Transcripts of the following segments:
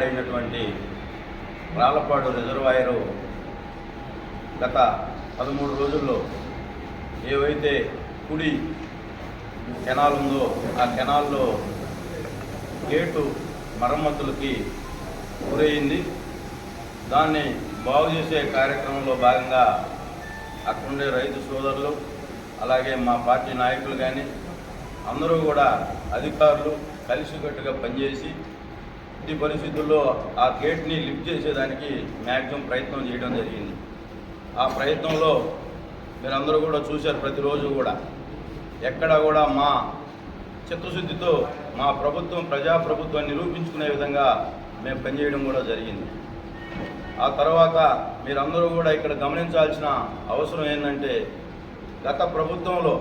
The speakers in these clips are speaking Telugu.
పాడైనటువంటి రాళ్ళపాడు రిజర్వాయరు గత పదమూడు రోజుల్లో ఏవైతే కుడి కెనాల్ ఉందో ఆ కెనాల్లో గేటు మరమ్మతులకి గురయింది దాన్ని బాగు చేసే కార్యక్రమంలో భాగంగా అక్కడుండే రైతు సోదరులు అలాగే మా పార్టీ నాయకులు కానీ అందరూ కూడా అధికారులు కలిసికట్టుగా పనిచేసి ఎట్టి పరిస్థితుల్లో ఆ గేట్ని లిఫ్ట్ చేసేదానికి మ్యాక్సిమం ప్రయత్నం చేయడం జరిగింది. ఆ ప్రయత్నంలో మీరందరూ కూడా చూశారు ప్రతిరోజు కూడా. ఎక్కడ కూడా మా చిత్తశుద్ధితో మా ప్రభుత్వం ప్రజాప్రభుత్వం నిరూపించుకునే విధంగా మేము పనిచేయడం కూడా జరిగింది. ఆ తర్వాత మీరందరూ కూడా ఇక్కడ గమనించాల్సిన అవసరం ఏంటంటే గత ప్రభుత్వంలో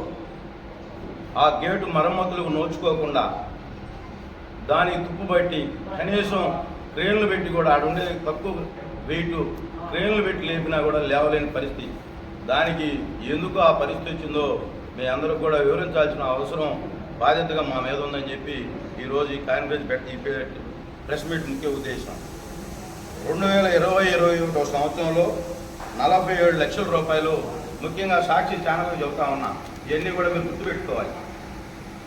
ఆ గేటు మరమ్మతులకు నోచుకోకుండా దానికి తుప్పుబట్టి కనీసం క్రేన్లు పెట్టి కూడా ఆడుండే తక్కువ వెయిట్ క్రేన్లు పెట్టి లేపినా కూడా లేవలేని పరిస్థితి. దానికి ఎందుకు ఆ పరిస్థితి వచ్చిందో మీ అందరూ కూడా వివరించాల్సిన అవసరం బాధ్యతగా మా మీద ఉందని చెప్పి ఈరోజు ఈ కాన్ఫరెన్స్ పెట్టి ప్రెస్ మీట్ ముఖ్య ఉద్దేశం. రెండు వేల ఇరవై ఇరవై ఒకటో సంవత్సరంలో నలభై ఏడు లక్షల రూపాయలు ముఖ్యంగా సాక్షి ఛానల్ చెబుతా ఉన్నా ఇవన్నీ కూడా మీరు గుర్తుపెట్టుకోవాలి.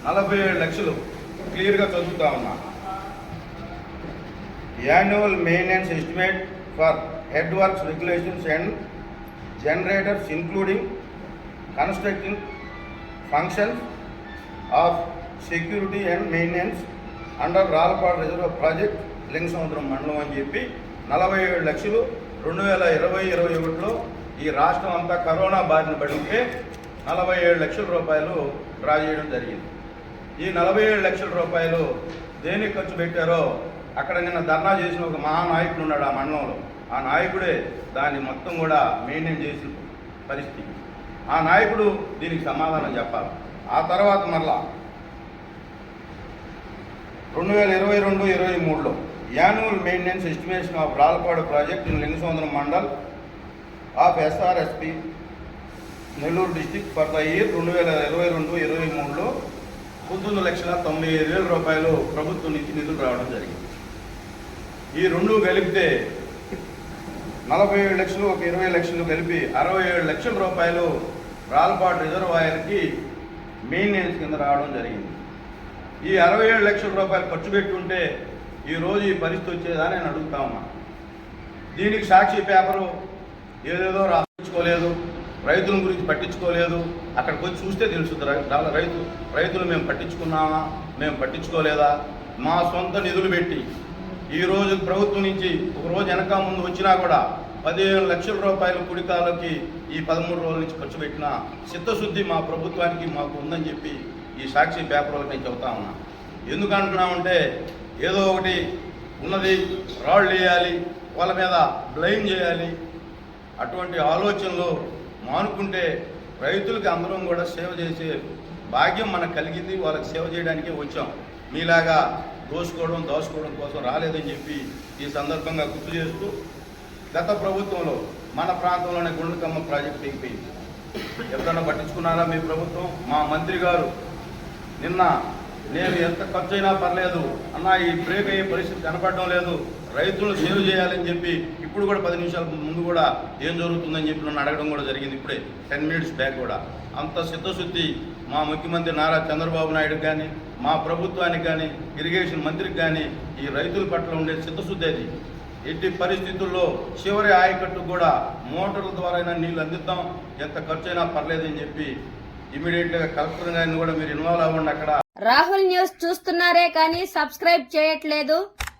నలభై ఏడు లక్షలు క్లియర్గా చదువుతా ఉన్నా. Annual maintenance estimate for head works regulations and generators including constructing functions of security and maintenance under Ralapadu reserve project Lingasamudram మండలం అని చెప్పి నలభై ఏడు లక్షలు రెండు వేల ఇరవై ఇరవై ఒకటిలో ఈ రాష్ట్రం అంతా కరోనా బారిన పడి ఉంటే నలభై ఏడు లక్షల రూపాయలు డ్రా చేయడం జరిగింది. ఈ నలభై ఏడు లక్షల రూపాయలు దేనికి ఖర్చు పెట్టారో అక్కడ నిన్న ధర్నా చేసిన ఒక మహానాయకుడు ఉన్నాడు ఆ మండలంలో. ఆ నాయకుడే దాన్ని మొత్తం కూడా మెయింటైన్ చేసిన పరిస్థితి. ఆ నాయకుడు దీనికి సమాధానం చెప్పాలి. ఆ తర్వాత మరలా రెండు వేల ఇరవై రెండు ఇరవై మూడులో annual maintenance estimation of Ralapadu project in Lingasamudram mandal of SRSP Nellore district for the year రెండు వేల ఇరవై రెండు ఇరవై మూడులో పంతొమ్మిది లక్షల తొంభై ఐదు వేల రూపాయలు ప్రభుత్వం నుంచి నిధులు రావడం జరిగింది. ఈ రెండు కలిపితే నలభై ఏడు లక్షలు ఒక ఇరవై లక్షలు కలిపి అరవై ఏడు లక్షల రూపాయలు రాలపాటు రిజర్వాయర్కి మెయింటెనెన్స్ కింద రావడం జరిగింది. ఈ అరవై ఏడు లక్షల రూపాయలు ఖర్చు పెట్టుంటే ఉంటే ఈరోజు ఈ పరిస్థితి వచ్చేదా నేను అడుగుతా ఉన్నా. దీనికి సాక్షి పేపరు ఏదేదో రాసుకోలేదు రైతుల గురించి పట్టించుకోలేదు. అక్కడికి వచ్చి చూస్తే తెలుస్తుంది రైతు రైతులు మేము పట్టించుకున్నామా మేము పట్టించుకోలేదా? మా సొంత నిధులు పెట్టి ఈ రోజు ప్రభుత్వం నుంచి ఒక రోజు వెనక ముందు వచ్చినా కూడా పదిహేను లక్షల రూపాయల కుడికాలకి ఈ పదమూడు రోజుల నుంచి ఖర్చు పెట్టిన చిత్తశుద్ధి మా ప్రభుత్వానికి మాకు ఉందని చెప్పి ఈ సాక్షి పేపర్లకు నేను చెబుతా ఉన్నా. ఎందుకంటున్నామంటే ఏదో ఒకటి ఉన్నది రాళ్ళు వేయాలి వాళ్ళ మీద బ్లైమ్ చేయాలి. అటువంటి ఆలోచనలు మానుకుంటే రైతులకి అందరం కూడా సేవ చేసే భాగ్యం మనకు కలిగింది వాళ్ళకి సేవ చేయడానికే వచ్చాం. మీలాగా దోసుకోవడం దోసుకోవడం కోసం రాలేదని చెప్పి ఈ సందర్భంగా గుర్తు చేస్తూ గత ప్రభుత్వంలో మన ప్రాంతంలోనే గుండకమ్మ ప్రాజెక్ట్ అయిపోయింది ఎవరన్నా పట్టించుకున్నారా మీ ప్రభుత్వం? మా మంత్రి గారు నిన్న నేను ఎంత ఖర్చు అయినా పర్లేదు అన్న ఈ బ్రేక్ అయ్యే పరిస్థితి కనపడడం లేదు రైతులను సేవ్ చేయాలని చెప్పి ఇప్పుడు కూడా పది నిమిషాల ముందు కూడా ఏం జరుగుతుందని చెప్పి నన్ను అడగడం కూడా జరిగింది ఇప్పుడే. టెన్ మినిట్స్ బ్యాక్ కూడా. అంత సిద్ధశుద్ధి మా ముఖ్యమంత్రి నారా చంద్రబాబు నాయుడు కానీ మా ప్రభుత్వానికి కానీ ఇరిగేషన్ మంత్రికి కానీ ఈ రైతుల పట్ల ఉండే సిద్ధశుద్ధి అది. ఎట్టి పరిస్థితుల్లో చివరి ఆయకట్టు కూడా మోటార్ల ద్వారా నీళ్ళు అందిద్దాం. ఎంత ఖర్చు అయినా పర్లేదని చెప్పి ఇమీడియట్గా కలెక్టర్ గారిని కూడా మీరు ఇన్వాల్వ్ అవ్వండి అక్కడ. రాహుల్ న్యూస్ చూస్తున్నారే కానీ సబ్స్క్రైబ్ చేయట్లేదు.